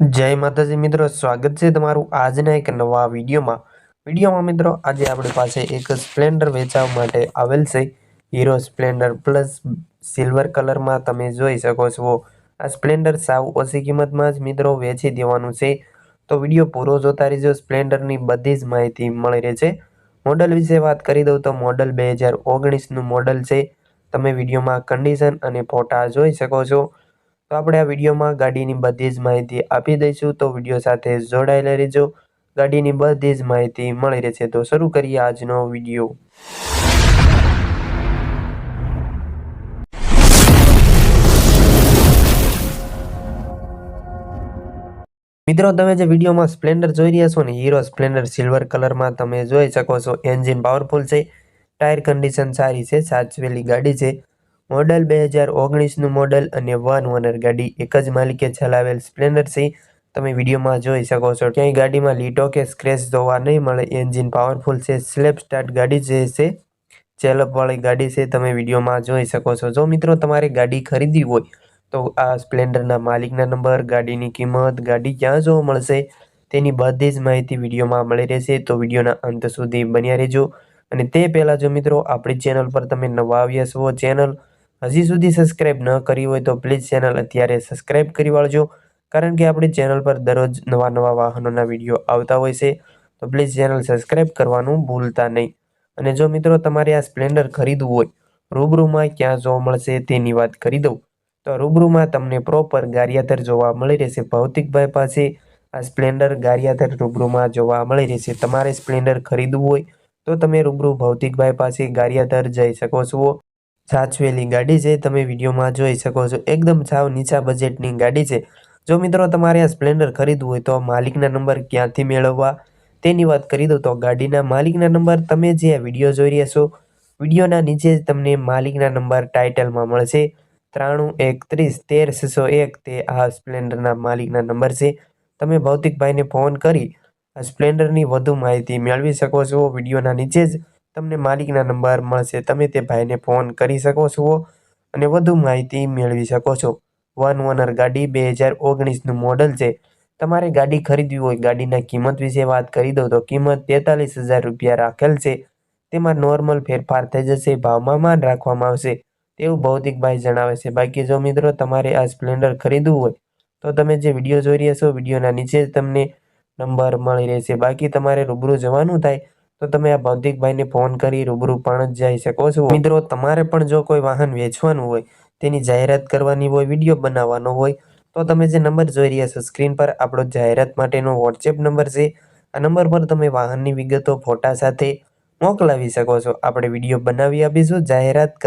જય માતાજી મિત્રો, સ્વાગત છે તમારું આજના એક નવા વિડીયોમાં. વિડીયોમાં મિત્રો, આજે આપણી પાસે એક સ્પ્લેન્ડર વેચાવા માટે આવેલ છે. હીરો સ્પ્લેન્ડર પ્લસ સિલ્વર કલરમાં તમે જોઈ શકો છો. આ સ્પ્લેન્ડર સાવ ઓછી કિંમતમાં જ મિત્રો વેચી દેવાનું છે. તો વીડિયો પૂરો જોતા રહેજો, સ્પ્લેન્ડરની બધી જ માહિતી મળી રહે છે. મોડલ વિશે વાત કરી દઉં તો મોડલ બે હજાર ઓગણીસનું મોડલ છે. તમે વિડીયોમાં કન્ડિશન અને ફોટા જોઈ શકો છો. આપણે આ વિડીયોમાં ગાડીની બધી જ માહિતી આપી દઈશું. તો વીડિયો સાથે જોડાયેલા રહેજો. ગાડીની બધી જ માહિતી મળી રહેશે. તો શરૂ કરીએ આજનો વીડિયો. મિત્રો, તમે જે વિડીયોમાં સ્પ્લેન્ડર જોઈ રહ્યા છો ને, હીરો સ્પ્લેન્ડર સિલ્વર કલરમાં તમે જોઈ શકો છો. એન્જિન પાવરફુલ છે. ટાયર કન્ડિશન સારી છે. સાચવેલી ગાડી છે. મોડલ બે હજાર ઓગણીસનું મોડલ અને વન ઓનર ગાડી એક જ માલિકે ચલાવેલ સ્પ્લેન્ડર છે. તમે વિડીયોમાં જોઈ શકો છો. ક્યાંય ગાડીમાં લીટો કે સ્ક્રેચ જોવા નહીં મળે, એન્જિન પાવરફુલ છે સ્લેપ સ્ટાર્ટ ગાડી જે છે ચેલપવાળી ગાડી છે, તમે વિડીયોમાં જોઈ શકો છો. જો મિત્રો તમારે ગાડી ખરીદવી હોય, તો આ સ્પ્લેન્ડરના માલિકના નંબર, ગાડીની કિંમત, ગાડી ક્યાં જોવા મળશે, તેની બધી જ માહિતી વિડીયોમાં મળી રહેશે. તો વિડીયોના અંત સુધી બન્યા રહેજો. અને તે પહેલાં જો મિત્રો, આપણી ચેનલ પર તમે નવા આવ્યા છો, ચેનલ હજી સુધી સબસ્ક્રાઈબ ન કરી હોય તો પ્લીઝ ચેનલ અત્યારે સબસ્ક્રાઈબ કરી વાળજો. કારણ કે આપણી ચેનલ પર દરરોજ નવા નવા વાહનોના વીડિયો આવતા હોય છે. તો પ્લીઝ ચેનલ સબસ્ક્રાઈબ કરવાનું ભૂલતા નહીં. અને જો મિત્રો તમારે આ સ્પ્લેન્ડર ખરીદવું હોય, રૂબરૂમાં ક્યાં જોવા મળશે તેની વાત કરી દઉં. તો રૂબરૂમાં તમને પ્રોપર ગારિયાધર જોવા મળી રહેશે ભૌતિકભાઈ પાસે. આ સ્પ્લેન્ડર ગારિયાધર રૂબરૂમાં જોવા મળી રહેશે. તમારે સ્પ્લેન્ડર ખરીદવું હોય તો તમે રૂબરૂ ભૌતિકભાઈ પાસે ગારિયાધર જઈ શકો છો. સાચવેલી ગાડી છે, તમે વિડીયોમાં જોઈ શકો છો. એકદમ સાવ નીચા બજેટની ગાડી છે. જો મિત્રો તમારે આ સ્પ્લેન્ડર ખરીદવું હોય તો માલિકના નંબર ક્યાંથી મેળવવા તેની વાત કરી દઉં તો ગાડીના માલિકના નંબર તમે જે વીડિયો જોઈ રહ્યા છો, વિડીયોના નીચે તમને માલિકના નંબર ટાઇટલમાં મળશે. ત્રાણું એકત્રીસ તેર, છસો એક તે આ સ્પ્લેન્ડરના માલિકના નંબર છે. તમે ભૌતિકભાઈને ફોન કરી આ સ્પ્લેન્ડરની વધુ માહિતી મેળવી શકો છો વિડીયોના નીચે જ. તમને માલિકના નંબર મળશે. તમે તે ભાઈને ફોન કરી શકો છો અને વધુ માહિતી મેળવી શકો છો. વન ઓનર ગાડી બે હજાર ઓગણીસનું મોડલ છે. તમારે ગાડી ખરીદવી હોય, ગાડીના કિંમત વિશે વાત કરી દઉં તો કિંમત તેતાલીસ હજાર રૂપિયા રાખેલ છે. તેમાં નોર્મલ ફેરફાર થઈ જશે, ભાવમાં માન રાખવામાં આવશે. તેવું ભૌતિકભાઈ જણાવે છે. બાકી જો મિત્રો તમારે આ સ્પ્લેન્ડર ખરીદવું હોય, તો તમે જે વીડિયો જોઈ રહ્યા છો, વિડીયોના નીચે જ તમને નંબર મળી રહેશે. બાકી તમારે રૂબરૂ જવાનું થાય તો તમે આ ભૌતિકભાઈને ફોન કરી રૂબરૂ પણ જઈ શકો છો. મિત્રો, તમારે પણ જો કોઈ વાહન વેચવાનું હોય, તેની જાહેરાત કરવાની હોય, વીડિયો બનાવવાનો હોય, તો તમે જે નંબર જોઈ રહ્યા છો, સ્ક્રીન પર આપણો જાહેરાત માટેનો વોટ્સએપ નંબર છે. આ નંબર પર તમે વાહનની વિગતો, ફોટા સાથે મોકલાવી શકો છો. આપણે વીડિયો બનાવી આપીશું, જાહેરાત